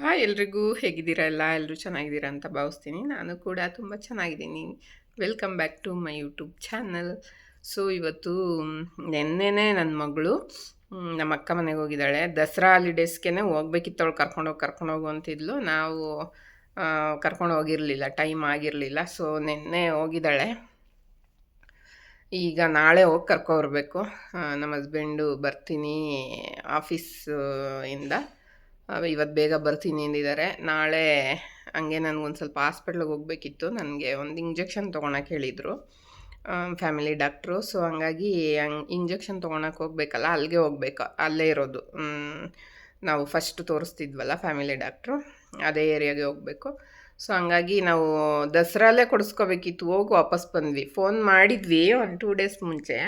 Hi ಎಲ್ರಿಗೂ ಹೇಗಿದ್ದೀರಾ? ಎಲ್ಲ ಎಲ್ಲರೂ ಚೆನ್ನಾಗಿದ್ದೀರಾ ಅಂತ ಭಾವಿಸ್ತೀನಿ. ನಾನು ಕೂಡ ತುಂಬ ಚೆನ್ನಾಗಿದ್ದೀನಿ. Welcome back to my YouTube channel so ಇವತ್ತು ನೆನ್ನೆನೇ ನನ್ನ ಮಗಳು ನಮ್ಮ ಅಕ್ಕ ಮನೆಗೆ ಹೋಗಿದ್ದಾಳೆ. ದಸರಾ ಹಾಲಿಡೇಸ್ಗೆ ಹೋಗ್ಬೇಕಿತ್ತು ಅವಳು ಕರ್ಕೊಂಡೋಗಿ ಕರ್ಕೊಂಡೋಗು ಅಂತಿದ್ಲು ನಾವು ಕರ್ಕೊಂಡು ಹೋಗಿರಲಿಲ್ಲ. ಟೈಮ್ ಆಗಿರಲಿಲ್ಲ. ಸೊ ನಿನ್ನೆ ಹೋಗಿದ್ದಾಳೆ. ಈಗ ನಾಳೆ ಹೋಗಿ ಕರ್ಕೊಬರ್ಬೇಕು ನಮ್ಮ ಹಸ್ಬೆಂಡು ಬರ್ತೀನಿ ಆಫೀಸ್ ಇಂದ. ಇವತ್ತು ಬೇಗ ಬರ್ತೀನಿ ಅಂದಿದ್ದಾರೆ ನಾಳೆ ಹಂಗೆ ನನಗೊಂದು ಸ್ವಲ್ಪ ಹಾಸ್ಪಿಟ್ಲಿಗೆ ಹೋಗಬೇಕಿತ್ತು. ನನಗೆ ಒಂದು ಇಂಜೆಕ್ಷನ್ ತೊಗೊಳಕ್ಕೆ ಹೇಳಿದರು. ಫ್ಯಾಮಿಲಿ ಡಾಕ್ಟ್ರು ಸೊ ಹಂಗಾಗಿ ಹಂಗೆ ಇಂಜೆಕ್ಷನ್ ತೊಗೊಳಕ್ಕೆ ಹೋಗ್ಬೇಕಲ್ಲ ಅಲ್ಲಿಗೆ ಹೋಗ್ಬೇಕು. ಅಲ್ಲೇ ಇರೋದು. ನಾವು ಫಸ್ಟ್ ತೋರಿಸ್ತಿದ್ವಲ್ಲ ಫ್ಯಾಮಿಲಿ ಡಾಕ್ಟ್ರು ಅದೇ ಏರಿಯಾಗೆ ಹೋಗಬೇಕು. ಸೊ ಹಂಗಾಗಿ ನಾವು ದಸರಾಲೇ ಕೊಡಿಸ್ಕೋಬೇಕಿತ್ತು. ಹೋಗಿ ವಾಪಸ್ ಬಂದ್ವಿ. ಫೋನ್ ಮಾಡಿದ್ವಿ ಒಂದು ಟೂ ಡೇಸ್ ಮುಂಚೆ.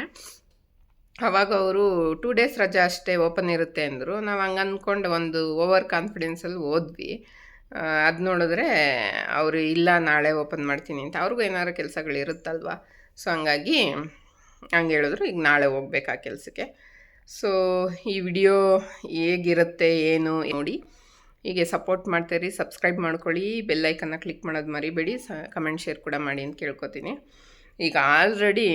ಅವಾಗ ಅವರು ಟೂ ಡೇಸ್ ರಜೆ ಅಷ್ಟೇ ಓಪನ್ ಇರುತ್ತೆ ಅಂದರು. ನಾವು ಹಂಗೆ ಅಂದ್ಕೊಂಡು ಒಂದು ಓವರ್ ಕಾನ್ಫಿಡೆನ್ಸಲ್ಲಿ ಓದ್ವಿ ಅದು ನೋಡಿದ್ರೆ ಅವರು ಇಲ್ಲ, ನಾಳೆ ಓಪನ್ ಮಾಡ್ತೀನಿ ಅಂತ. ಅವ್ರಿಗೂ ಏನಾದ್ರು ಕೆಲಸಗಳು ಇರುತ್ತಲ್ವ? ಸೊ ಹಂಗಾಗಿ ಹಂಗೆ ಹೇಳಿದ್ರು, ಈಗ ನಾಳೆ ಹೋಗ್ಬೇಕು ಆ ಕೆಲಸಕ್ಕೆ. ಸೊ ಈ ವಿಡಿಯೋ ಹೇಗಿರುತ್ತೆ, ಏನು ನೋಡಿ. ಹೀಗೆ ಸಪೋರ್ಟ್ ಮಾಡ್ತೀರಿ ಸಬ್ಸ್ಕ್ರೈಬ್ ಮಾಡ್ಕೊಳ್ಳಿ. ಬೆಲ್ಲೈಕನ್ನ ಕ್ಲಿಕ್ ಮಾಡೋದು ಮರಿಬೇಡಿ. ಸ ಕಮೆಂಟ್ ಶೇರ್ ಕೂಡ ಮಾಡಿ ಅಂತ ಕೇಳ್ಕೊತೀನಿ. ಈಗ ಆಲ್ರೆಡಿ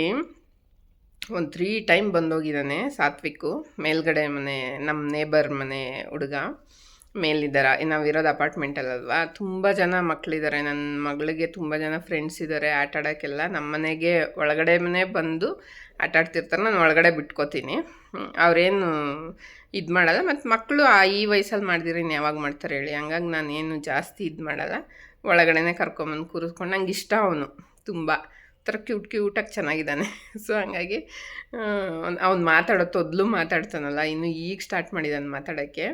ಒಂದು ತ್ರೀ ಟೈಮ್ ಬಂದೋಗಿದ್ದಾನೆ ಸಾತ್ವಿಕ್ಕು ಮೇಲ್ಗಡೆ ಮನೆ ನಮ್ಮ ನೇಬರ್ ಮನೆ ಹುಡುಗ. ಮೇಲಿದ್ದಾರೆ. ನಾವಿರೋದು ಅಪಾರ್ಟ್ಮೆಂಟಲ್ಲಲ್ವಾ ತುಂಬ ಜನ ಮಕ್ಕಳಿದ್ದಾರೆ ನನ್ನ ಮಗಳಿಗೆ ತುಂಬ ಜನ ಫ್ರೆಂಡ್ಸ್ ಇದ್ದಾರೆ ಆಟ ಆಡೋಕ್ಕೆಲ್ಲ ನಮ್ಮ ಮನೆಗೆ ಒಳಗಡೆ ಮನೆ ಬಂದು ಆಟ ಆಡ್ತಿರ್ತಾರೆ. ನಾನು ಒಳಗಡೆ ಬಿಟ್ಕೋತೀನಿ. ಅವರೇನು ಇದು ಮಾಡಲ್ಲ. ಮತ್ತು ಮಕ್ಕಳು ಆ ಈ ವಯಸ್ಸಲ್ಲಿ ಮಾಡಿದಿರಿ ಯಾವಾಗ ಮಾಡ್ತಾರೆ ಹೇಳಿ. ಹಂಗಾಗಿ ನಾನು ಏನು ಜಾಸ್ತಿ ಇದು ಮಾಡಲ್ಲ. ಒಳಗಡೆನೆ ಕರ್ಕೊಂಬಂದು ಕೂರಿಸ್ಕೊಂಡು ನಂಗೆ ಇಷ್ಟ ಅವನು ತುಂಬ. ಥರ ಕ್ಯೂಟ್ ಕ್ಯೂಟಾಗಿ ಚೆನ್ನಾಗಿದ್ದಾನೆ. ಸೊ ಹಂಗಾಗಿ ಅವ್ನು ಮಾತಾಡೋ ತೊದಲು ಮಾತಾಡ್ತಾನಲ್ಲ ಇನ್ನು ಈಗ ಸ್ಟಾರ್ಟ್ ಮಾಡಿದ್ದಾನೆ ಮಾತಾಡೋಕ್ಕೆ.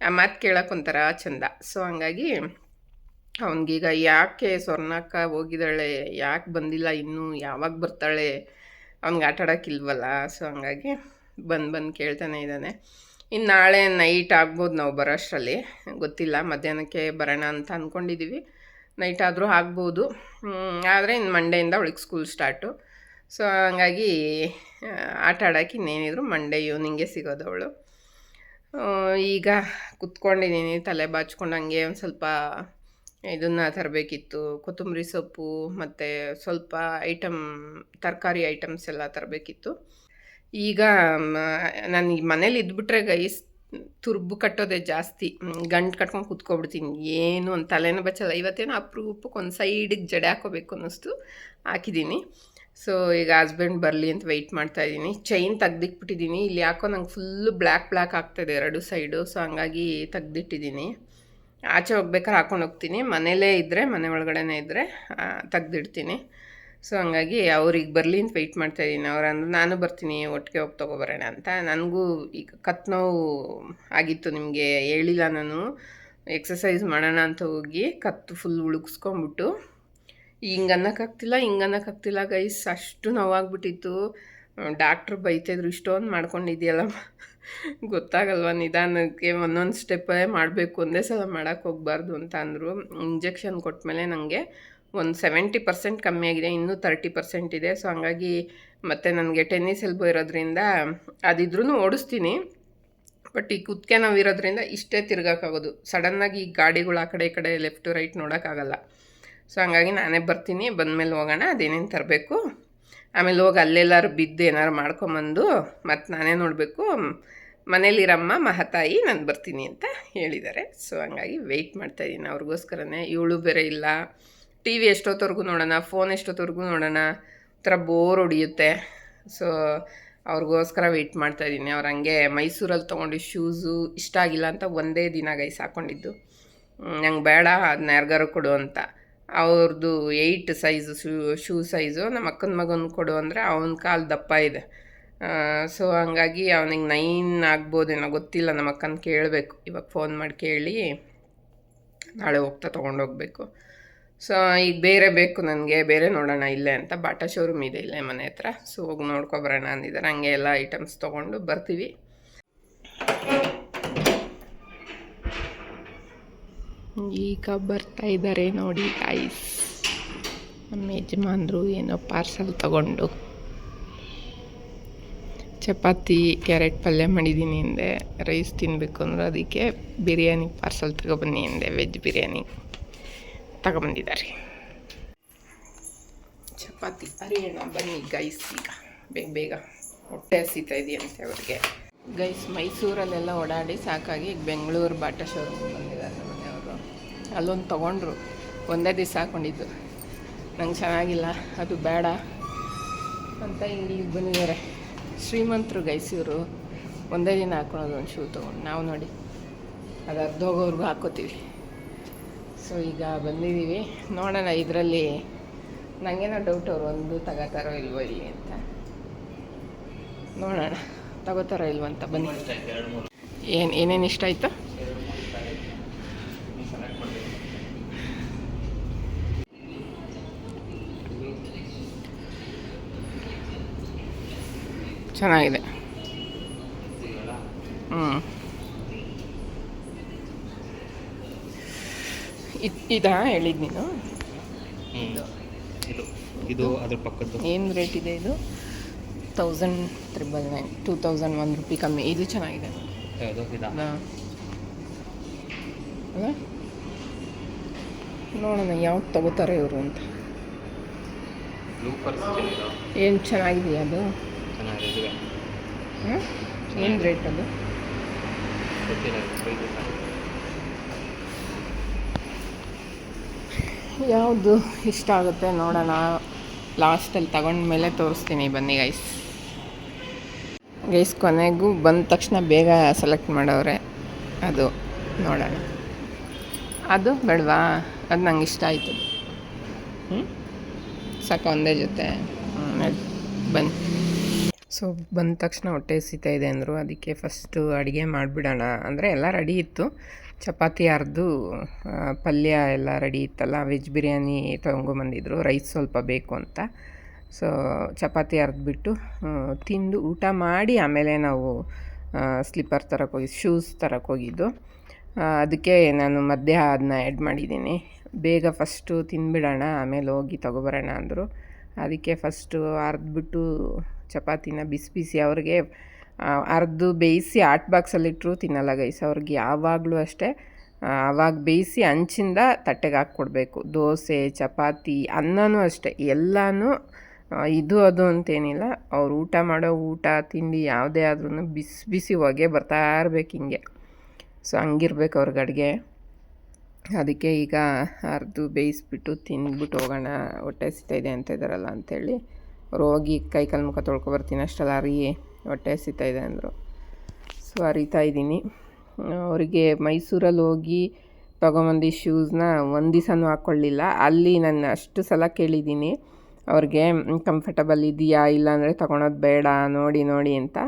ಆ ಮಾತು ಕೇಳೋಕೆ ಒಂಥರ ಚಂದ. ಸೊ ಹಂಗಾಗಿ ಅವನಿಗೀಗ ಯಾಕೆ ಸ್ವರ್ಣಕ್ಕ ಹೋಗಿದ್ದಾಳೆ ಯಾಕೆ ಬಂದಿಲ್ಲ ಇನ್ನೂ ಯಾವಾಗ ಬರ್ತಾಳೆ ಅವ್ನಿಗೆ ಆಟ ಆಡೋಕ್ಕಿಲ್ವಲ್ಲ ಸೊ ಹಂಗಾಗಿ ಬಂದು ಬಂದು ಕೇಳ್ತಾನೆ ಇದ್ದಾನೆ. ಇನ್ನು ನಾಳೆ ನೈಟ್ ಆಗ್ಬೋದು ನಾವು ಬರೋ ಅಷ್ಟರಲ್ಲಿ ಗೊತ್ತಿಲ್ಲ ಮಧ್ಯಾಹ್ನಕ್ಕೆ ಬರೋಣ ಅಂತ ಅಂದ್ಕೊಂಡಿದ್ದೀವಿ ನೈಟ್ ಆದರೂ ಆಗ್ಬೋದು. ಆದರೆ ಇನ್ನು ಮಂಡೆಯಿಂದ ಅವಳಿಗೆ ಸ್ಕೂಲ್ ಸ್ಟಾರ್ಟು ಸೊ ಹಂಗಾಗಿ ಆಟ ಆಡೋಕೆ ಇನ್ನೇನಿದ್ರು ಮಂಡೇ ಈವ್ನಿಂಗೆ ಸಿಗೋದು ಅವಳು ಈಗ ಕುತ್ಕೊಂಡಿದ್ದೀನಿ ತಲೆ ಬಾಚ್ಕೊಂಡು ಹಂಗೆ ಒಂದು ಸ್ವಲ್ಪ ಇದನ್ನು ತರಬೇಕಿತ್ತು. ಕೊತ್ತಂಬರಿ ಸೊಪ್ಪು ಮತ್ತು ಸ್ವಲ್ಪ ಐಟಮ್ ತರಕಾರಿ ಐಟಮ್ಸ್ ಎಲ್ಲ ತರಬೇಕಿತ್ತು. ಈಗ ನಾನು ಮನೇಲಿ ಇದ್ಬಿಟ್ರೆ ಗೈಸ್ ತುರ್ಬು ಕಟ್ಟೋದೇ ಜಾಸ್ತಿ. ಗಂಟು ಕಟ್ಕೊಂಡು ಕುತ್ಕೊಬಿಡ್ತೀನಿ. ಏನು ಒಂದು ತಲೆನೂ ಬಚ್ಚಲ್ಲ. ಇವತ್ತೇನೋ ಅಪ್ರೂಪಕ್ಕೆ ಒಂದು ಸೈಡಿಗೆ ಜಡೆ ಹಾಕೋಬೇಕು ಅನ್ನಿಸ್ತು ಹಾಕಿದ್ದೀನಿ. ಸೊ ಈಗ ಹಸ್ಬೆಂಡ್ ಬರಲಿ ಅಂತ ವೆಯ್ಟ್ ಮಾಡ್ತಾ ಇದ್ದೀನಿ. ಚೈನ್ ತೆಗ್ದಿಕ್ಬಿಟ್ಟಿದ್ದೀನಿ ಇಲ್ಲಿ ಯಾಕೋ ನಂಗೆ ಫುಲ್ಲು ಬ್ಲ್ಯಾಕ್ ಬ್ಲ್ಯಾಕ್ ಆಗ್ತಾಯಿದೆ ಎರಡು ಸೈಡು ಸೊ ಹಂಗಾಗಿ ತೆಗ್ದಿಟ್ಟಿದ್ದೀನಿ. ಆಚೆ ಹೋಗ್ಬೇಕಾದ್ರೆ ಹಾಕೊಂಡು ಹೋಗ್ತೀನಿ. ಮನೇಲೇ ಇದ್ದರೆ ಮನೆ ಒಳಗಡೆನೇ ಇದ್ದರೆ ತೆಗ್ದಿಡ್ತೀನಿ. ಸೊ ಹಂಗಾಗಿ ಅವ್ರಿಗೆ ಬರಲಿ ಅಂತ ವೆಯ್ಟ್ ಮಾಡ್ತಾ ಇದ್ದೀನಿ. ಅವ್ರು ಅಂದ್ರೆ, ನಾನು ಬರ್ತೀನಿ, ಒಟ್ಟಿಗೆ ಹೋಗಿ ತೊಗೊಬರೋಣ ಅಂತ. ನನಗೂ ಈಗ ಕತ್ ನೋವು ಆಗಿತ್ತು ನಿಮಗೆ, ಹೇಳಿಲ್ಲ ನಾನು. ಎಕ್ಸಸೈಸ್ ಮಾಡೋಣ ಅಂತ ಹೋಗಿ ಕತ್ತು ಫುಲ್ ಉಳುಕ್ಸ್ಕೊಂಬಿಟ್ಟು ಹಿಂಗೆ ಅನ್ನೋಕ್ಕಾಗ್ತಿಲ್ಲ ಹಿಂಗೆ ಅನ್ನೋಕ್ಕಾಗ್ತಿಲ್ಲ ಗೈಸ್ ಅಷ್ಟು ನೋವಾಗ್ಬಿಟ್ಟಿತ್ತು. ಡಾಕ್ಟ್ರು ಬೈತಿದ್ರು, ಇಷ್ಟೊಂದು ಮಾಡ್ಕೊಂಡಿದ್ಯಲ್ಲ ಗೊತ್ತಾಗಲ್ವ ನಿಧಾನಕ್ಕೆ ಒಂದೊಂದು ಸ್ಟೆಪ್ಪೇ ಮಾಡಬೇಕು, ಒಂದೇ ಸಲ ಮಾಡೋಕ್ಕೆ ಹೋಗ್ಬಾರ್ದು ಅಂತ ಅಂದರು. ಇಂಜೆಕ್ಷನ್ ಕೊಟ್ಟಮೇಲೆ ನನಗೆ ಒಂದು ಸೆವೆಂಟಿ ಪರ್ಸೆಂಟ್ ಕಮ್ಮಿ ಆಗಿದೆ, ಇನ್ನೂ ತರ್ಟಿ ಪರ್ಸೆಂಟ್ ಇದೆ. ಸೊ ಹಂಗಾಗಿ ಮತ್ತು ನನಗೆ ಟೆನ್ನಿಸ್ ಎಲ್ಬೋ ಇರೋದ್ರಿಂದ ಅದಿದ್ರೂ ಓಡಿಸ್ತೀನಿ. ಬಟ್ ಈ ಕುತ್ತಿಗೆ ನಾವು ಇರೋದ್ರಿಂದ ಇಷ್ಟೇ ತಿರ್ಗೋಕ್ಕಾಗೋದು ಸಡನ್ನಾಗಿ ಈ ಗಾಡಿಗಳು ಆ ಕಡೆ ಈ ಕಡೆ ಲೆಫ್ಟು ರೈಟ್ ನೋಡೋಕ್ಕಾಗಲ್ಲ. ಸೊ ಹಂಗಾಗಿ ನಾನೇ ಬರ್ತೀನಿ, ಬಂದಮೇಲೆ ಹೋಗೋಣ, ಅದೇನೇನು ತರಬೇಕು. ಆಮೇಲೆ ಹೋಗಿ ಅಲ್ಲೆಲ್ಲಾರು ಬಿದ್ದು ಏನಾರು ಮಾಡ್ಕೊಂಬಂದು ಮತ್ತು ನಾನೇ ನೋಡಬೇಕು, ಮನೇಲಿರಮ್ಮ, ಮಹತಾಯಿ, ನಾನು ಬರ್ತೀನಿ ಅಂತ ಹೇಳಿದ್ದಾರೆ. ಸೊ ಹಂಗಾಗಿ ವೆಯ್ಟ್ ಮಾಡ್ತಾಯಿದ್ದೀನಿ ಅವ್ರಿಗೋಸ್ಕರನೇ, ಇವಳು ಬೇರೆ ಇಲ್ಲ. ಟಿ ವಿ ಎಷ್ಟೊತ್ತವರೆಗೂ ನೋಡೋಣ ಫೋನ್ ಎಷ್ಟೊತ್ತವರೆಗೂ ನೋಡೋಣ, ಒಂಥರ ಬೋರ್ ಹೊಡಿಯುತ್ತೆ. ಸೊ ಅವ್ರಿಗೋಸ್ಕರ ವೆಯ್ಟ್ ಮಾಡ್ತಾಯಿದ್ದೀನಿ ಅವ್ರು ಹಂಗೆ ಮೈಸೂರಲ್ಲಿ ತೊಗೊಂಡು ಶೂಸು ಇಷ್ಟ ಆಗಿಲ್ಲ ಅಂತ ಒಂದೇ ದಿನ ಗೈಸ್ ಹಾಕ್ಕೊಂಡಿದ್ದು ನಂಗೆ ಬೇಡ ಅದನ್ನ ಯಾರಿಗಾರು ಕೊಡು ಅಂತ. ಅವ್ರದ್ದು eight size shoe shoe size ನಮ್ಮ ಅಕ್ಕನ ಮಗನ ಕೊಡು ಅಂದರೆ ಅವನ ಕಾಲು ದಪ್ಪ ಇದೆ. ಸೊ ಹಂಗಾಗಿ ಅವನಿಗೆ ನೈನ್ ಆಗ್ಬೋದೇನೋ ಗೊತ್ತಿಲ್ಲ ನಮ್ಮ ಅಕ್ಕನ ಕೇಳಬೇಕು. ಇವಾಗ ಫೋನ್ ಮಾಡಿ ಕೇಳಿ ನಾಳೆ ಹೋಗ್ತಾ ತೊಗೊಂಡೋಗ್ಬೇಕು. ಸೊ ಈಗ ಬೇರೆ ಬೇಕು ನನಗೆ, ಬೇರೆ ನೋಡೋಣ ಇಲ್ಲೇ ಅಂತ ಬಾಟಾ ಶೋರೂಮ್ ಇದೆ ಇಲ್ಲೇ ಮನೆ ಹತ್ರ. ಸೊ ಹೋಗಿ ನೋಡ್ಕೊಬರೋಣ ಅಂದಿದ್ದಾರೆ. ಹಂಗೆ ಎಲ್ಲ ಐಟಮ್ಸ್ ತೊಗೊಂಡು ಬರ್ತೀವಿ. ಈಗ ಬರ್ತಾ ಇದ್ದಾರೆ ನೋಡಿ ಐಸ್ ನಮ್ಮ ಯಜಮಾನ್ರು ಏನೋ ಪಾರ್ಸಲ್ ತಗೊಂಡು. ಚಪಾತಿ ಕ್ಯಾರೆಟ್ ಪಲ್ಯ ಮಾಡಿದ್ದೀನಿ ಹಿಂದೆ ರೈಸ್ ತಿನ್ನಬೇಕು ಅಂದ್ರೆ ಅದಕ್ಕೆ ಬಿರಿಯಾನಿ ಪಾರ್ಸಲ್ ತಗೊಬನ್ನಿ ಹಿಂದೆ ವೆಜ್ ಬಿರಿಯಾನಿ. ತಗೊಬಂದಿದ್ದಾರೆ. ಚಪಾತಿ. ಅರಿಯೋಣ ಬನ್ನಿ ಗೈಸ್ ಈಗ. ಬೇಗ ಬೇಗ. ಹೊಟ್ಟೆ ಹಸಿತಾ ಇದೆಯಂತೆ ಅವ್ರಿಗೆ. ಗೈಸ್ ಮೈಸೂರಲ್ಲೆಲ್ಲ ಓಡಾಡಿ ಸಾಕಾಗಿ ಈಗ ಬೆಂಗಳೂರು ಬಾಟಾ ಶೋರೂಮ್ ಬಂದಿದ್ದಾರೆ ಮನೆಯವರು. ಅಲ್ಲೊಂದು ತೊಗೊಂಡ್ರು. ಒಂದೇ ದಿವಸ ಹಾಕ್ಕೊಂಡಿದ್ದು ನಂಗೆ ಚೆನ್ನಾಗಿಲ್ಲ. ಅದು ಬೇಡ ಅಂತ ಇಲ್ಲಿಗೆ ಬಂದಿದ್ದಾರೆ. ಶ್ರೀಮಂತರು ಗೈಸೂರು ಒಂದೇ ದಿನ ಹಾಕೊಳೋದು ಒಂದು ಶೂ ತೊಗೊಂಡು. ನಾವು ನೋಡಿ. ಅದು ಅರ್ಧೋಗೋರ್ಗು ಹಾಕೋತೀವಿ. ಸೊ ಈಗ ಬಂದಿದ್ದೀವಿ. ನೋಡೋಣ ಇದರಲ್ಲಿ ನನಗೇನೋ ಡೌಟ್ ಅವರು ಒಂದು ತಗೋತಾರೋ ಇಲ್ವೋ ಇಲ್ಲಿ ಅಂತ. ನೋಡೋಣ. ತಗೋತಾರೋ ಇಲ್ವೋ ಅಂತ ಬನ್ನಿ. ಏನು, ಏನೇನು ಇಷ್ಟ ಆಯಿತು? ಚೆನ್ನಾಗಿದೆ. ಹ್ಞೂ ಇದಾ ಹೇಳಿದ್ ನೀನು? ಇದು ಇದು ಅದ್ರ ಪಕ್ಕದ್ದು. ಏನು ರೇಟ್ ಇದೆ ಇದು? Thousand triple nine two thousand one rupee ಕಮ್ಮಿ. ಇದು ಚೆನ್ನಾಗಿದೆ. ಯಾವುದು? ಇದಾ. ಅಲ್ಲ? ನೋಡೋಣ ಯಾವ್ದು ತಗೋತಾರೆ ಇವರು ಅಂತ. ಇದು ಏನು ಚೆನ್ನಾಗಿದೆಯಾ ಅದು? ಏನು ರೇಟ್ ಅದು ಗೊತ್ತಿಲ್ಲ ಇದು ಪ್ರೈಸ್ ಇಲ್ಲ. ಯಾವುದು ಇಷ್ಟ ಆಗುತ್ತೆ ನೋಡೋಣ. ಲಾಸ್ಟಲ್ಲಿ ತಗೊಂಡ್ಮೇಲೆ ತೋರಿಸ್ತೀನಿ ಬನ್ನಿ ಗೈಸ್ ಗೈಸ್ ಕೊನೆಗೂ ಬಂದ ತಕ್ಷಣ ಬೇಗ ಸೆಲೆಕ್ಟ್ ಮಾಡವ್ರೆ. ಅದು ನೋಡೋಣ. ಅದು ಬೇಡವಾ? ಅದು ನಂಗೆ ಇಷ್ಟ ಆಯಿತು. ಹ್ಞೂ ಸಾಕು ಒಂದೇ ಜೊತೆ. ಬನ್ನಿ. ಸೊ ಬಂದ ತಕ್ಷಣ ಹೊಟ್ಟೆ ಹಸಿತಾ ಇದೆ ಅಂದರು. ಅದಕ್ಕೆ ಫಸ್ಟು ಅಡುಗೆ ಮಾಡಿಬಿಡೋಣ. ಅಂದರೆ ಎಲ್ಲ ರೆಡಿ ಇತ್ತು. ಚಪಾತಿ ಅರ್ದು ಪಲ್ಯ ಎಲ್ಲ ರೆಡಿ ಇತ್ತಲ್ಲ, ವೆಜ್ ಬಿರಿಯಾನಿ ತೊಗೊಂಬಂದಿದ್ರು ರೈಸ್ ಸ್ವಲ್ಪ ಬೇಕು ಅಂತ. ಸೊ ಚಪಾತಿ ಅರ್ದ್ಬಿಟ್ಟು ತಿಂದು ಊಟ ಮಾಡಿ ಆಮೇಲೆ ನಾವು ಸ್ಲಿಪ್ಪರ್ ತರಕ್ಕೆ ಹೋಗಿ, ಶೂಸ್ ತರಕ್ಕೆ ಹೋಗಿದ್ದು. ಅದಕ್ಕೆ ನಾನು ಮಧ್ಯ ಅದನ್ನ ಆ್ಯಡ್ ಮಾಡಿದ್ದೀನಿ. ಬೇಗ ಫಸ್ಟು ತಿಂದುಬಿಡೋಣ, ಆಮೇಲೆ ಹೋಗಿ ತೊಗೊಬರೋಣ ಅಂದರು. ಅದಕ್ಕೆ ಫಸ್ಟು ಅರ್ದ್ಬಿಟ್ಟು ಚಪಾತಿನ ಬಿಸಿ ಬಿಸಿ ಅವ್ರಿಗೆ ಅರ್ದು ಬೇಯಿಸಿ ಆಟ್ ಬಾಕ್ಸಲ್ಲಿಟ್ಟರು ತಿನ್ನಲ್ಲ ಗೈಸ್ ಅವ್ರಿಗೆ ಯಾವಾಗಲೂ ಅಷ್ಟೇ ಆವಾಗ ಬೇಯಿಸಿ ಹಂಚಿಂದ ತಟ್ಟೆಗೆ ಹಾಕ್ಕೊಡ್ಬೇಕು. ದೋಸೆ, ಚಪಾತಿ, ಅನ್ನನೂ ಅಷ್ಟೇ. ಎಲ್ಲನೂ ಇದು ಅದು ಅಂತೇನಿಲ್ಲ. ಅವ್ರು ಊಟ ಮಾಡೋ ಊಟ, ತಿಂಡಿ ಯಾವುದೇ ಆದ್ರೂ ಬಿಸಿ ಬಿಸಿ ಹೊಗೆ ಬರ್ತಾ ಇರಬೇಕು ಹಿಂಗೆ. ಸೊ ಹಂಗಿರ್ಬೇಕು ಅವ್ರಿಗೆ ಅಡುಗೆ. ಅದಕ್ಕೆ ಈಗ ಅರ್ದು ಬೇಯಿಸ್ಬಿಟ್ಟು ತಿಂದ್ಬಿಟ್ಟು ಹೋಗೋಣ. ಹೊಟ್ಟೆ ಇದೆ ಅಂತ ಇದ್ದಾರಲ್ಲ ಅಂಥೇಳಿ ಅವ್ರು ಹೋಗಿ ಕೈ ಕಾಲು ಮುಖ ತೊಳ್ಕೊಬರ್ತೀನಿ ಅಷ್ಟೆಲ್ಲ ಅರಿ ಹೊಟ್ಟೆ ಇದೆ ಅಂದರು. ಸೊ ಅರಿತಾ ಇದ್ದೀನಿ. ಅವರಿಗೆ ಮೈಸೂರಲ್ಲಿ ಹೋಗಿ ತೊಗೊಂಬಂದು ಶೂಸ್ನ ಒಂದು ದಿವಸನೂ ಹಾಕ್ಕೊಳ್ಳಿಲ್ಲ ಅಲ್ಲಿ ನಾನು ಅಷ್ಟು ಸಲ ಕೇಳಿದ್ದೀನಿ, ಅವ್ರಿಗೆ ಕಂಫರ್ಟಬಲ್ ಇದೆಯಾ ಇಲ್ಲಾಂದರೆ ತೊಗೊಳೋದು ಬೇಡ, ನೋಡಿ ನೋಡಿ ಅಂತ.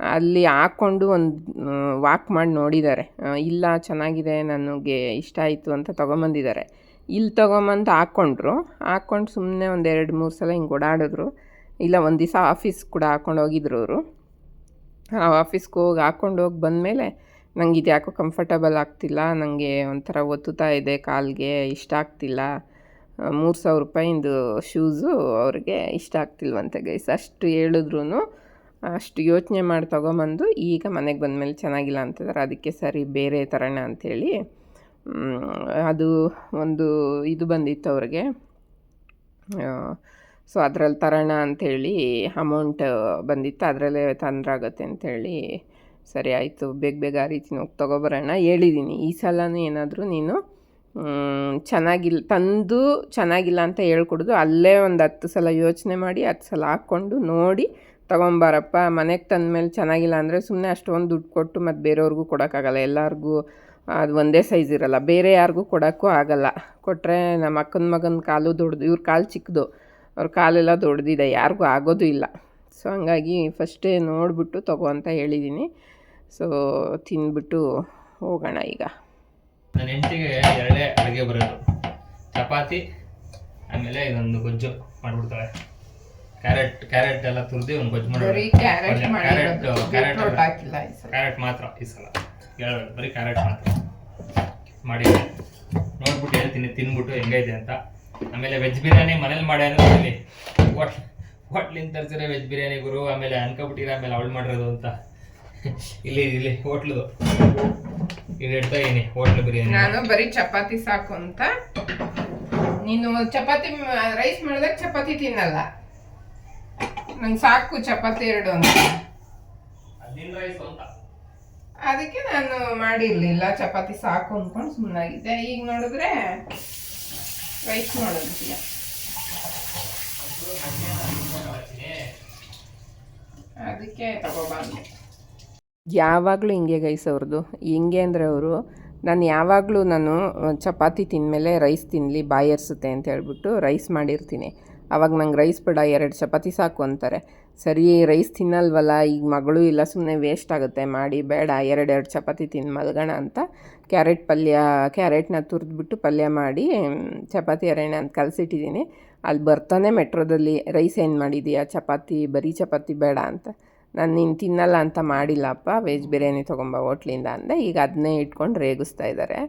ಅಲ್ಲಿ ಹಾಕ್ಕೊಂಡು ಒಂದು ವಾಕ್ ಮಾಡಿ ನೋಡಿದ್ದಾರೆ. ಇಲ್ಲ, ಚೆನ್ನಾಗಿದೆ, ನನಗೆ ಇಷ್ಟ ಆಯಿತು ಅಂತ ತೊಗೊಂಬಂದಿದ್ದಾರೆ. ಇಲ್ಲಿ ತೊಗೊಂಬಂದು ಹಾಕ್ಕೊಂಡ್ರು ಹಾಕ್ಕೊಂಡು ಸುಮ್ಮನೆ ಒಂದು ಎರಡು ಮೂರು ಸಲ ಹಿಂಗೆ ಓಡಾಡಿದ್ರು. ಇಲ್ಲ, ಒಂದು ದಿವಸ ಆಫೀಸ್ ಕೂಡ ಹಾಕ್ಕೊಂಡು ಹೋಗಿದ್ರು ಅವರು. ಆಫೀಸ್ಗೆ ಹೋಗಿ ಹಾಕ್ಕೊಂಡು ಹೋಗಿ ಬಂದಮೇಲೆ ನಂಗೆ ಇದು ಯಾಕೋ ಕಂಫರ್ಟಬಲ್ ಆಗ್ತಿಲ್ಲ. ನನಗೆ ಒಂಥರ ಒತ್ತುತ್ತಾ ಇದೆ, ಕಾಲಿಗೆ ಇಷ್ಟ ಆಗ್ತಿಲ್ಲ. ಮೂರು ಸಾವಿರ ರೂಪಾಯಿಂದು ಶೂಸು ಅವ್ರಿಗೆ ಇಷ್ಟ ಆಗ್ತಿಲ್ವಂತೆ ಗೈಸ್ ಅಷ್ಟು ಹೇಳಿದ್ರು ಅಷ್ಟು ಯೋಚನೆ ಮಾಡಿ ತೊಗೊಂಬಂದು ಈಗ ಮನೆಗೆ ಬಂದಮೇಲೆ ಚೆನ್ನಾಗಿಲ್ಲ ಅಂತಿದ್ದಾರೆ ಅದಕ್ಕೆ ಸರಿ, ಬೇರೆ ತರೋಣ ಅಂಥೇಳಿ ಅದು ಒಂದು ಇದು ಬಂದಿತ್ತು ಅವ್ರಿಗೆ. ಸೊ ಅದ್ರಲ್ಲಿ ತರೋಣ ಅಂಥೇಳಿ ಅಮೌಂಟ್ ಬಂದಿತ್ತು. ಅದರಲ್ಲೇ ತಂದ್ರಾಗತ್ತೆ ಅಂಥೇಳಿ ಸರಿ ಆಯಿತು, ಬೇಗ ಬೇಗ ಆ ರೀತಿ ಹೋಗಿ ತೊಗೊಬರೋಣ ಹೇಳಿದ್ದೀನಿ ಈ ಸಲನೂ ಏನಾದರೂ ನೀನು ಚೆನ್ನಾಗಿಲ್ಲ ತಂದು ಚೆನ್ನಾಗಿಲ್ಲ ಅಂತ ಹೇಳ್ಕೊಡೋದು, ಅಲ್ಲೇ ಒಂದು ಹತ್ತು ಸಲ ಯೋಚನೆ ಮಾಡಿ, ಹತ್ತು ಸಲ ಹಾಕ್ಕೊಂಡು ನೋಡಿ ತೊಗೊಂಬಾರಪ್ಪ. ಮನೆಗೆ ತಂದಮೇಲೆ ಚೆನ್ನಾಗಿಲ್ಲ ಅಂದರೆ ಸುಮ್ಮನೆ ಅಷ್ಟೊಂದು ದುಡ್ಡು ಕೊಟ್ಟು ಮತ್ತು ಬೇರೆಯವ್ರಿಗೂ ಕೊಡೋಕ್ಕಾಗಲ್ಲ. ಎಲ್ಲರಿಗೂ ಅದು ಒಂದೇ ಸೈಜ್ ಇರಲ್ಲ. ಬೇರೆ ಯಾರಿಗೂ ಕೊಡೋಕ್ಕೂ ಆಗಲ್ಲ. ಕೊಟ್ಟರೆ ನಮ್ಮ ಅಕ್ಕನ ಮಗನ ಕಾಲು ದೊಡ್ಡದು, ಇವ್ರ ಕಾಲು ಚಿಕ್ಕದು ಅವ್ರ ಕಾಲೆಲ್ಲ ದೊಡ್ಡದಿದೆ ಯಾರಿಗೂ ಆಗೋದು ಇಲ್ಲ. ಸೊ ಹಂಗಾಗಿ ಫಸ್ಟೇ ನೋಡಿಬಿಟ್ಟು ತಗೋ ಅಂತ ಹೇಳಿದ್ದೀನಿ ಸೊ ತಿಂದ್ಬಿಟ್ಟು ಹೋಗೋಣ ಈಗ. ನನ್ನ ಹೆಂಡತಿಗೆ ಎರಡೇ ಅಡುಗೆ ಬರೋದು. ಚಪಾತಿ ಆಮೇಲೆ ಇದೊಂದು ಗೊಜ್ಜು ಮಾಡಿಬಿಡ್ತಾಳೆ. ಕ್ಯಾರೆಟ್ ಕ್ಯಾರೆಟ್ ಎಲ್ಲ ತುರಿದು ಒಂದು ಗೊಜ್ಜು ಮಾಡಿ ಕ್ಯಾರೆಟ್ ಕ್ಯಾರೆಟ್ ಹಾಕಿಲ್ಲ ಈ ಕ್ಯಾರೆಟ್ ಮಾತ್ರ ಈ ಸಲ. ಹೇಳ್ಬೇಕು ಬರೀ ಕ್ಯಾರೆಟ್ ಮಾತ್ರ. ಮಾಡಿ ನೋಡ್ಬಿಟ್ಟು ಹೇಳ್ತೀನಿ ತಿನ್ಬಿಟ್ಟು ಹೆಂಗೈತೆ ಅಂತ. ಆಮೇಲೆ ವೆಜ್ ಬಿರಿಯಾನಿ ಮನೇಲಿ ಮಾಡಿ ಅಂದ್ರೆ ಇಲ್ಲಿ ಹೋಟ್ಲಿಂದ ತರ್ಸಿರ ವೆಜ್ ಬಿರಿಯಾನಿ ಗುರು ಆಮೇಲೆ ಅನ್ಕೊಬಿಟ್ಟಿರ ಆಮೇಲೆ ಅವಳು ಮಾಡಿರೋದು ಅಂತ. ಇಲ್ಲಿ ಇಲ್ಲಿ ಹೋಟ್ಲದು. ಇಲ್ಲಿ ಇಡ್ತಾ ಇದೀನಿ ಹೋಟ್ಲು ಬಿರಿಯಾನಿ ನಾನು ಬರೀ ಚಪಾತಿ ಸಾಕು ಅಂತ. ನೀನು ಚಪಾತಿ ರೈಸ್ ಮಾಡಿದಾಗ ಚಪಾತಿ ತಿನ್ನಲ್ಲ. ನಂಗೆ ಸಾಕು ಚಪಾತಿ ಎರಡು ಅಂತ. ಅದಕ್ಕೆ ನಾನು ಮಾಡಿರ್ಲಿಲ್ಲ ಚಪಾತಿ ಸಾಕು ಅಂದ್ಕೊಂಡು ಸುಮ್ಮನಾಗಿದ್ದೆ ಈಗ ನೋಡಿದ್ರೆ ರೈಸ್ ಮಾಡೋದಿಲ್ಲ ಅದಕ್ಕೆ ತಗೋಬಾರ್ದು ಯಾವಾಗಲೂ ಹಿಂಗೆ ಗೈಸ್ ಅವ್ರದ್ದು. ಹಿಂಗೆ ಅಂದರೆ ಅವರು, ನಾನು ಯಾವಾಗಲೂ ನಾನು ಚಪಾತಿ ತಿಂದಮೇಲೆ ರೈಸ್ ತಿನ್ನಲಿ ಬಾಯರ್ಸುತ್ತೆ ಅಂತ ಹೇಳ್ಬಿಟ್ಟು ರೈಸ್ ಮಾಡಿರ್ತೀನಿ. ಅವಾಗ ನಂಗೆ ರೈಸ್ ಬೇಡ, ಎರಡು ಚಪಾತಿ ಸಾಕು ಅಂತಾರೆ. ಸರಿ, ರೈಸ್ ತಿನ್ನಲ್ವಲ್ಲ, ಈಗ ಮಗಳು ಇಲ್ಲ ಸುಮ್ಮನೆ ವೇಸ್ಟ್ ಆಗುತ್ತೆ, ಮಾಡಿ ಬೇಡ, ಎರಡೆರಡು ಚಪಾತಿ ತಿಂದು ಮಲ್ಗೋಣ ಅಂತ ಕ್ಯಾರೆಟ್ ಪಲ್ಯ, ಕ್ಯಾರೆಟ್ನ ತುರಿದ್ಬಿಟ್ಟು ಪಲ್ಯ ಮಾಡಿ ಚಪಾತಿ ಅರಣ್ಯ ಅಂತ ಕಲಸಿಟ್ಟಿದ್ದೀನಿ. ಅಲ್ಲಿ ಬರ್ತಾನೆ ಮೆಟ್ರೋದಲ್ಲಿ, ರೈಸ್ ಏನು ಮಾಡಿದೀಯಾ? ಚಪಾತಿ, ಬರೀ ಚಪಾತಿ ಬೇಡ ಅಂತ. ನಾನು ನೀನು ತಿನ್ನಲ್ಲ ಅಂತ ಮಾಡಿಲ್ಲಪ್ಪ, ವೆಜ್ ಬಿರಿಯಾನಿ ತೊಗೊಂಬ ಹೋಟ್ಲಿಂದ ಅಂದೆ, ಈಗ ಅದನ್ನೇ ಇಟ್ಕೊಂಡು ರೇಗಿಸ್ತಾ ಇದ್ದಾರೆ.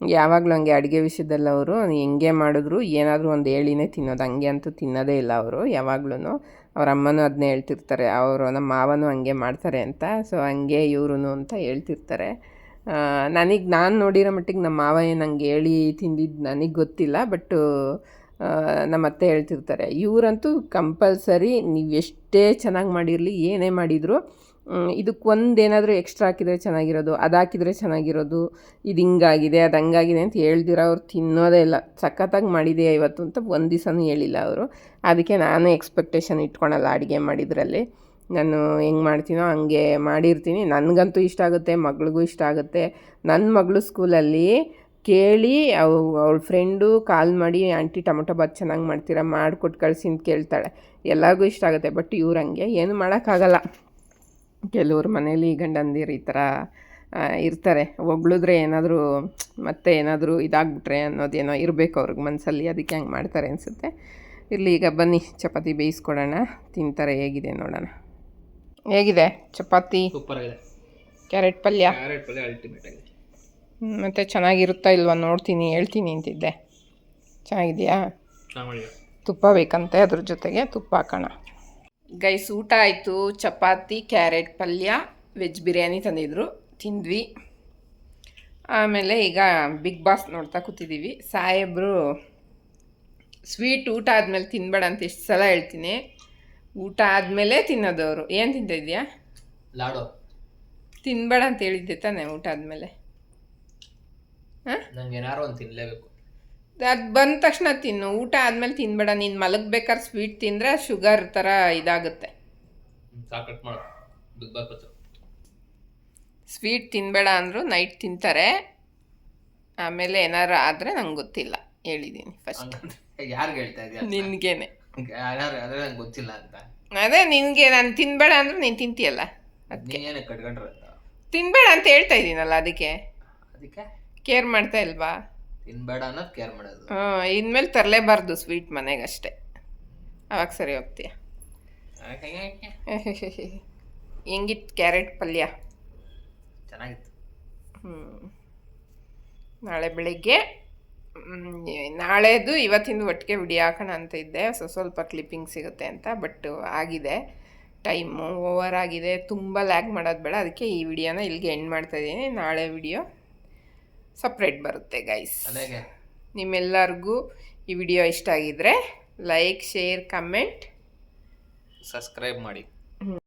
ಯಾವಾಗಲೂ ಹಂಗೆ ಅಡುಗೆ ವಿಷಯದಲ್ಲಿ ಅವರು ಹೆಂಗೆ ಮಾಡಿದ್ರು, ಏನಾದರೂ ಒಂದು ಹೇಳಿನೇ ತಿನ್ನೋದು, ಹಂಗೆ ಅಂತೂ ತಿನ್ನೋದೇ ಇಲ್ಲ ಅವರು ಯಾವಾಗ್ಲೂ ಅವ್ರ ಅಮ್ಮನೂ ಅದನ್ನೇ ಹೇಳ್ತಿರ್ತಾರೆ, ಅವರು ನಮ್ಮ ಮಾವನೂ ಹಂಗೆ ಮಾಡ್ತಾರೆ ಅಂತ. ಸೊ ಹಂಗೆ ಇವರು ಅಂತ ಹೇಳ್ತಿರ್ತಾರೆ. ನನಗೆ ನಾನು ನೋಡಿರೋ ಮಟ್ಟಿಗೆ ನಮ್ಮ ಮಾವ ಏನು ಹಂಗೆ ಹೇಳಿ ತಿಂದಿದ್ದು ನನಗೆ ಗೊತ್ತಿಲ್ಲ, ಬಟ್ಟು ನಮ್ಮ ಅತ್ತೆ ಹೇಳ್ತಿರ್ತಾರೆ, ಇವರಂತೂ ಕಂಪಲ್ಸರಿ ನೀವು ಎಷ್ಟೇ ಚೆನ್ನಾಗಿ ಮಾಡಿರಲಿ, ಏನೇ ಮಾಡಿದರೂ ಇದಕ್ಕೆ ಒಂದೇನಾದರೂ ಎಕ್ಸ್ಟ್ರಾ ಹಾಕಿದರೆ ಚೆನ್ನಾಗಿರೋದು, ಅದು ಹಾಕಿದರೆ ಚೆನ್ನಾಗಿರೋದು, ಇದು ಹಿಂಗಾಗಿದೆ, ಅದು ಹಂಗಾಗಿದೆ ಅಂತ ಹೇಳ್ದಿರ ಅವ್ರು ತಿನ್ನೋದೇ ಇಲ್ಲ. ಸಖತ್ತಾಗಿ ಮಾಡಿದೆಯಾ ಇವತ್ತು ಅಂತ ಒಂದು ದಿವಸನೂ ಹೇಳಿಲ್ಲ ಅವರು. ಅದಕ್ಕೆ ನಾನು ಎಕ್ಸ್ಪೆಕ್ಟೇಷನ್ ಇಟ್ಕೊಳಲ್ಲ ಅಡುಗೆ ಮಾಡಿದ್ರಲ್ಲಿ. ನಾನು ಹೆಂಗೆ ಮಾಡ್ತೀನೋ ಹಂಗೆ ಮಾಡಿರ್ತೀನಿ. ನನಗಂತೂ ಇಷ್ಟ ಆಗುತ್ತೆ, ಮಗಳಿಗೂ ಇಷ್ಟ ಆಗುತ್ತೆ. ನನ್ನ ಮಗಳು ಸ್ಕೂಲಲ್ಲಿ ಕೇಳಿ ಅವ್ ಅವಳ ಫ್ರೆಂಡು ಕಾಲ್ ಮಾಡಿ ಆಂಟಿ ಟೊಮೊಟೊ ಬಾತ್ ಚೆನ್ನಾಗಿ ಮಾಡ್ತೀರಾ? ಮಾಡಿಕೊಟ್ಟು ಕಳಿಸಿ ಅಂತ ಕೇಳ್ತಾಳೆ. ಎಲ್ಲರಿಗೂ ಇಷ್ಟ ಆಗುತ್ತೆ ಬಟ್ ಇವ್ರು ಹಂಗೆ ಏನು ಮಾಡೋಕ್ಕಾಗಲ್ಲ. ಕೆಲವ್ರ ಮನೇಲಿ ಗಂಡಂದಿರು ಈ ಥರ ಇರ್ತಾರೆ. ಒಗ್ಳಿದ್ರೆ ಏನಾದರೂ ಮತ್ತೆ ಏನಾದರೂ ಇದಾಗ್ಬಿಟ್ರೆ ಅನ್ನೋದೇನೋ ಇರಬೇಕು ಅವ್ರಿಗೆ ಮನಸ್ಸಲ್ಲಿ ಅದಕ್ಕೆ ಹಂಗೆ ಮಾಡ್ತಾರೆ ಅನಿಸುತ್ತೆ. ಇರಲಿ ಈಗ ಬನ್ನಿ ಚಪಾತಿ ಬೇಯಿಸ್ಕೊಡೋಣ. ತಿಂತಾರೆ ಹೇಗಿದೆ ನೋಡೋಣ. ಹೇಗಿದೆ? ಚಪಾತಿ? ಸೂಪರ್ ಆಗಿದೆ. ಕ್ಯಾರೆಟ್ ಪಲ್ಯ? ಕ್ಯಾರೆಟ್ ಪಲ್ಯ ಅಲ್ಟಿಮೇಟ್ ಆಗಿದೆ. ಮತ್ತೆ ಚೆನ್ನಾಗಿರುತ್ತಾ ಇಲ್ವಾ ನೋಡ್ತೀನಿ ಹೇಳ್ತೀನಿ ಅಂತಿದ್ದೆ. ಚೆನ್ನಾಗಿದೆಯಾ? ತುಪ್ಪ ಬೇಕಂತೆ ಅದ್ರ ಜೊತೆಗೆ ತುಪ್ಪ ಹಾಕೋಣ. ಗೈಸ್ ಊಟ ಆಯಿತು. ಚಪಾತಿ ಕ್ಯಾರೆಟ್ ಪಲ್ಯ ವೆಜ್ ಬಿರಿಯಾನಿ ತಂದಿದ್ರು. ತಿಂದ್ವಿ. ಆಮೇಲೆ ಈಗ ಬಿಗ್ ಬಾಸ್ ನೋಡ್ತಾ ಕೂತಿದ್ದೀವಿ ಸಾಹೇಬ್ರು ಸ್ವೀಟ್ ಊಟ ಆದಮೇಲೆ ತಿನ್ಬೇಡ ಅಂತ ಎಷ್ಟು ಸಲ ಹೇಳ್ತೀನಿ. ಊಟ ಆದಮೇಲೆ ತಿನ್ನೋದವರು ಏನು ತಿಂತಿದ್ಯಾ ಲಾಡು. ತಿನ್ಬೇಡ ಅಂತ ಹೇಳಿದ್ದೆ ತಾನೆ ಊಟ ಆದಮೇಲೆ. ನಂಗೆ ಏನಾರು ಒಂದು ತಿನ್ನಲೇಬೇಕು ಅದು ಬಂದ ತಕ್ಷಣ ತಿನ್ನು. ಊಟ ಆದಮೇಲೆ ತಿನ್ಬೇಡ. ನೀನು ಮಲಗ್ಬೇಕಾದ್ರೆ ಸ್ವೀಟ್ ತಿಂದರೆ ಶುಗರ್ ಥರ ಇದಾಗುತ್ತೆ. ಸಾಕಟ್ ಮಾಡು. ಬಿಗ್ ಬಾಸ್ ಬತ್ತು ಸ್ವೀಟ್ ತಿನ್ಬೇಡ ಅಂದರು ನೈಟ್ ತಿಂತಾರೆ. ಆಮೇಲೆ ಏನಾರು ಆದರೆ ನಂಗೆ ಗೊತ್ತಿಲ್ಲ. ಹೇಳಿದ್ದೀನಿ ಫಸ್ಟ್ ಯಾರಿಗೆ ಹೇಳ್ತಾ ಇದೆಯಾ ನಿನಗೇನೆ. ಯಾರು ಅದೇ ನಂಗೆ ಗೊತ್ತಿಲ್ಲ ಅಂತ. ಅದೇ ನಿನಗೆ ನಾನು ತಿನ್ಬೇಡ ಅಂದ್ರೆ ನೀನು ತಿಂತೀಯಲ್ಲ? ಅದಕ್ಕೆ ನೀನೇನು ಕಟ್ಕೊಂಡ್ರೆ ತಿನ್ನಬೇಡ ಅಂತ ಹೇಳ್ತಾ ಇದ್ದೀನಲ್ಲ ಅದಕ್ಕೆ? ಅದಕ್ಕೆ? ಕೇರ್ ಮಾಡ್ತಾ ಇಲ್ವಾ? ತಿನ್ಬೇಡ ಅನ್ನೋದು ಕೇರ್ ಮಾಡೋದು. ಹಾಂ ಇನ್ಮೇಲೆ ತರಲೇಬಾರ್ದು ಸ್ವೀಟ್ ಮನೆಗಷ್ಟೇ. ಅವಾಗ ಸರಿ ಹೋಗ್ತೀಯ. ಹೆಂಗಿತ್ತು ಕ್ಯಾರೆಟ್ ಪಲ್ಯ? ಚೆನ್ನಾಗಿತ್ತು. ಹ್ಞೂ ನಾಳೆ ಬೆಳಿಗ್ಗೆ ನಾಳೆದು ಇವತ್ತಿಂದ ಒಟ್ಟಿಗೆ ವಿಡಿಯೋ ಹಾಕೋಣ ಅಂತ ಇದ್ದೆ. ಸೊ ಸ್ವಲ್ಪ ಕ್ಲಿಪ್ಪಿಂಗ್ ಸಿಗುತ್ತೆ ಅಂತ ಬಟ್ ಆಗಿದೆ. ಟೈಮು ಓವರ್ ಆಗಿದೆ. ತುಂಬ ಲ್ಯಾಗ್ ಮಾಡೋದು ಬೇಡ. ಅದಕ್ಕೆ ಈ ವಿಡಿಯೋನ ಇಲ್ಲಿಗೆ ಎಂಡ್ ಮಾಡ್ತಾಯಿದ್ದೀನಿ ನಾಳೆ ವಿಡಿಯೋ. ಸಪ್ರೇಟ್ ಬರುತ್ತೆ ಗೈಸ್ ನಿಮ್ಮೆಲ್ಲರಿಗೂ ಈ ವಿಡಿಯೋ ಇಷ್ಟ ಆಗಿದ್ರೆ ಲೈಕ್ ಶೇರ್ ಕಮೆಂಟ್ ಸಬ್ಸ್ಕ್ರೈಬ್ ಮಾಡಿ.